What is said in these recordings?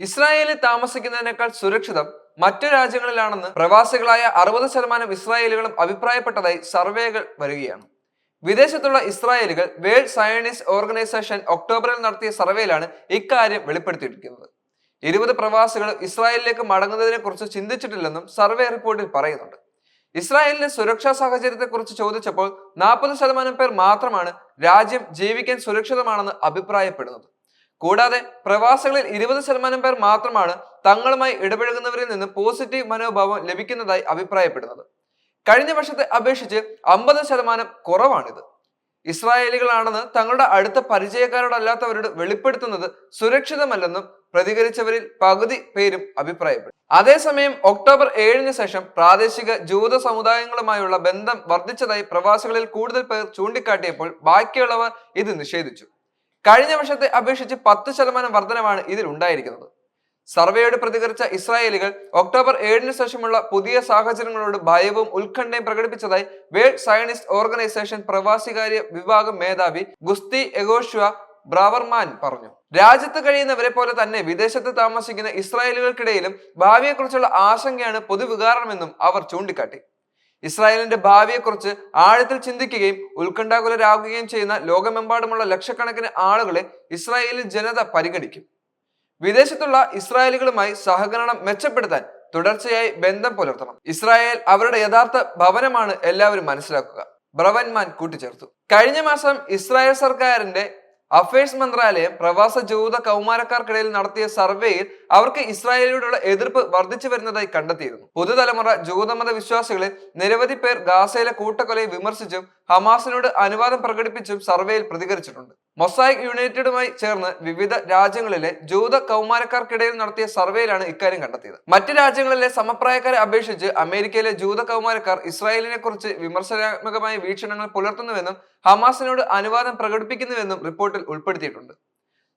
ഇസ്രായേലിൽ താമസിക്കുന്നതിനേക്കാൾ സുരക്ഷിതം മറ്റു രാജ്യങ്ങളിലാണെന്ന് പ്രവാസികളായ അറുപത് ശതമാനം ഇസ്രായേലുകളും അഭിപ്രായപ്പെട്ടതായി സർവേകൾ വരികയാണ്. വിദേശത്തുള്ള ഇസ്രായേലുകൾ വേൾഡ് സയനിസ്റ്റ് ഓർഗനൈസേഷൻ ഒക്ടോബറിൽ നടത്തിയ സർവേയിലാണ് ഇക്കാര്യം വെളിപ്പെടുത്തിയിരിക്കുന്നത്. ഇരുപത് പ്രവാസികൾ ഇസ്രായേലിലേക്ക് മടങ്ങുന്നതിനെ കുറിച്ച് ചിന്തിച്ചിട്ടില്ലെന്നും സർവേ റിപ്പോർട്ടിൽ പറയുന്നുണ്ട്. ഇസ്രായേലിന്റെ സുരക്ഷാ സാഹചര്യത്തെക്കുറിച്ച് ചോദിച്ചപ്പോൾ നാൽപ്പത് ശതമാനം പേർ മാത്രമാണ് രാജ്യം ജീവിക്കാൻ സുരക്ഷിതമാണെന്ന് അഭിപ്രായപ്പെടുന്നത്. കൂടാതെ പ്രവാസികളിൽ ഇരുപത് ശതമാനം പേർ മാത്രമാണ് തങ്ങളുമായി ഇടപഴകുന്നവരിൽ നിന്ന് പോസിറ്റീവ് മനോഭാവം ലഭിക്കുന്നതായി അഭിപ്രായപ്പെടുന്നത്. കഴിഞ്ഞ വർഷത്തെ അപേക്ഷിച്ച് അമ്പത് ശതമാനം കുറവാണിത്. ഇസ്രായേലികളാണെന്ന് തങ്ങളുടെ അടുത്ത പരിചയക്കാരോടല്ലാത്തവരോട് വെളിപ്പെടുത്തുന്നത് സുരക്ഷിതമല്ലെന്നും പ്രതികരിച്ചവരിൽ പകുതി പേരും അഭിപ്രായപ്പെട്ടു. അതേസമയം ഒക്ടോബർ ഏഴിന് ശേഷം പ്രാദേശിക ജൂത സമുദായങ്ങളുമായുള്ള ബന്ധം വർദ്ധിച്ചതായി പ്രവാസികളിൽ കൂടുതൽ പേർ ചൂണ്ടിക്കാട്ടിയപ്പോൾ ബാക്കിയുള്ളവർ ഇത് നിഷേധിച്ചു. കഴിഞ്ഞ വർഷത്തെ അപേക്ഷിച്ച് പത്ത് ശതമാനം വർധനമാണ് ഇതിൽ ഉണ്ടായിരിക്കുന്നത്. സർവേയോട് പ്രതികരിച്ച ഇസ്രായേലികൾ ഒക്ടോബർ ഏഴിന് ശേഷമുള്ള പുതിയ സാഹചര്യങ്ങളോട് ഭയവും ഉത്കണ്ഠയും പ്രകടിപ്പിച്ചതായി വേൾഡ് സയനിസ്റ്റ് ഓർഗനൈസേഷൻ പ്രവാസികാര്യ വിഭാഗം മേധാവി ഗുസ്തി എഗോഷ്വ ബ്രാവർമാൻ പറഞ്ഞു. രാജ്യത്ത് കഴിയുന്നവരെ പോലെ തന്നെ വിദേശത്ത് താമസിക്കുന്ന ഇസ്രായേലുകൾക്കിടയിലും ഭാവിയെക്കുറിച്ചുള്ള ആശങ്കയാണ് പൊതുവികാരണമെന്നും അവർ ചൂണ്ടിക്കാട്ടി. ഇസ്രായേലിന്റെ ഭാവിയെക്കുറിച്ച് ആഴത്തിൽ ചിന്തിക്കുകയും ഉത്കണ്ഠാകുലരാകുകയും ചെയ്യുന്ന ലോകമെമ്പാടുമുള്ള ലക്ഷക്കണക്കിന് ആളുകളെ ഇസ്രായേലിൽ ജനത പരിഗണിക്കും. വിദേശത്തുള്ള ഇസ്രായേലുകളുമായി സഹകരണം മെച്ചപ്പെടുത്താൻ തുടർച്ചയായി ബന്ധം പുലർത്തണം. ഇസ്രായേൽ അവരുടെ യഥാർത്ഥ ഭവനമാണ് എല്ലാവരും മനസ്സിലാക്കുക. ബ്രവൻമാൻ കൂട്ടിച്ചേർത്തു. കഴിഞ്ഞ മാസം ഇസ്രായേൽ സർക്കാരിന്റെ അഫയേഴ്സ് മന്ത്രാലയം പ്രവാസ ജൂത കൗമാരക്കാർക്കിടയിൽ നടത്തിയ സർവേയിൽ അവർക്ക് ഇസ്രായേലിയോടുള്ള എതിർപ്പ് വർദ്ധിച്ചു വരുന്നതായി കണ്ടെത്തിയിരുന്നു. പുതുതലമുറ ജൂതമത വിശ്വാസികളിൽ നിരവധി പേർ ഗാസയിലെ കൂട്ടക്കൊലയെ വിമർശിച്ചും ഹമാസിനോട് അനുവാദം പ്രകടിപ്പിച്ചും സർവേയിൽ പ്രതികരിച്ചിട്ടുണ്ട്. മൊസായിക് യുണൈറ്റഡുമായി ചേർന്ന് വിവിധ രാജ്യങ്ങളിലെ ജൂത കൗമാരക്കാർക്കിടയിൽ നടത്തിയ സർവേയിലാണ് ഇക്കാര്യം കണ്ടെത്തിയത്. മറ്റ് രാജ്യങ്ങളിലെ സമപ്രായക്കാരെ അപേക്ഷിച്ച് അമേരിക്കയിലെ ജൂത കൗമാരക്കാർ ഇസ്രായേലിനെ കുറിച്ച് വിമർശനാത്മകമായ വീക്ഷണങ്ങൾ പുലർത്തുന്നുവെന്നും ഹമാസിനോട് അനുവാദം പ്രകടിപ്പിക്കുന്നുവെന്നും റിപ്പോർട്ടിൽ ഉൾപ്പെടുത്തിയിട്ടുണ്ട്.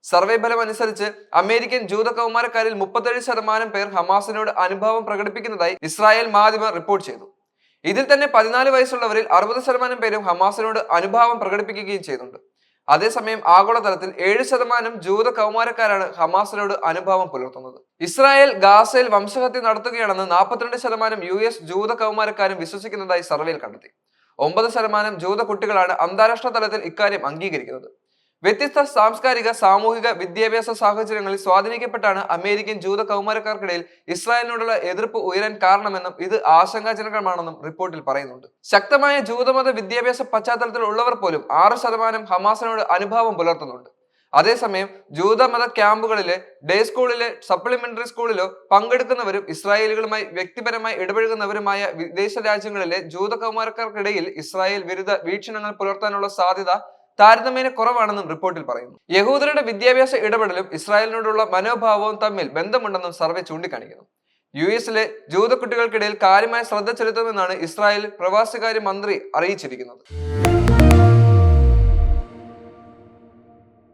സർവേ ഫലം അനുസരിച്ച് അമേരിക്കൻ ജൂത കൗമാരക്കാരിൽ മുപ്പത്തേഴ് ശതമാനം പേർ ഹമാസിനോട് അനുഭാവം പ്രകടിപ്പിക്കുന്നതായി ഇസ്രായേൽ മാധ്യമം റിപ്പോർട്ട് ചെയ്തു. ഇതിൽ തന്നെ പതിനാല് വയസ്സുള്ളവരിൽ അറുപത് ശതമാനം പേരും ഹമാസിനോട് അനുഭാവം പ്രകടിപ്പിക്കുകയും ചെയ്യുന്നുണ്ട്. അതേസമയം ആഗോളതലത്തിൽ ഏഴ് ശതമാനം ജൂത കൗമാരക്കാരാണ് ഹമാസിനോട് അനുഭാവം പുലർത്തുന്നത്. ഇസ്രായേൽ ഗാസയിൽ വംശഹത്യ നടത്തുകയാണെന്ന് നാൽപ്പത്തിരണ്ട് ശതമാനം യു എസ് ജൂത കൗമാരക്കാരും വിശ്വസിക്കുന്നതായി സർവേയിൽ കണ്ടെത്തി. ഒമ്പത് ശതമാനം ജൂത കുട്ടികളാണ് അന്താരാഷ്ട്ര തലത്തിൽ ഇക്കാര്യം അംഗീകരിക്കുന്നത്. വ്യത്യസ്ത സാംസ്കാരിക സാമൂഹിക വിദ്യാഭ്യാസ സാഹചര്യങ്ങളിൽ സ്വാധീനിക്കപ്പെട്ടാണ് അമേരിക്കൻ ജൂത കൗമാരക്കാർക്കിടയിൽ ഇസ്രായേലിനോടുള്ള എതിർപ്പ് ഉയരാൻ കാരണമെന്നും ഇത് ആശങ്കാജനകമാണെന്നും റിപ്പോർട്ടിൽ പറയുന്നുണ്ട്. ശക്തമായ ജൂതമത വിദ്യാഭ്യാസ പശ്ചാത്തലത്തിൽ ഉള്ളവർ പോലും ആറ് ശതമാനം ഹമാസിനോട് അനുഭാവം പുലർത്തുന്നുണ്ട്. അതേസമയം ജൂതമത ക്യാമ്പുകളിലെ ഡേ സ്കൂളിലെ സപ്ലിമെന്ററി സ്കൂളിലോ പങ്കെടുക്കുന്നവരും ഇസ്രായേലുകളുമായി വ്യക്തിപരമായി ഇടപഴകുന്നവരുമായ വിദേശ രാജ്യങ്ങളിലെ ജൂത കൗമാരക്കാർക്കിടയിൽ ഇസ്രായേൽ വിരുദ്ധ വീക്ഷണങ്ങൾ പുലർത്താനുള്ള സാധ്യത താരതമ്യേന കുറവാണെന്നും റിപ്പോർട്ടിൽ പറയുന്നു. യഹൂദരുടെ വിദ്യാഭ്യാസ ഇടപെടലും ഇസ്രായേലിനോടുള്ള മനോഭാവവും തമ്മിൽ ബന്ധമുണ്ടെന്നും സർവേ ചൂണ്ടിക്കാണിക്കുന്നു. യു എസിലെ ജൂത കുട്ടികൾക്കിടയിൽ കാര്യമായ ശ്രദ്ധ ചെലുത്തുമെന്നാണ് ഇസ്രായേൽ പ്രവാസികാര്യ മന്ത്രി അറിയിച്ചിരിക്കുന്നത്.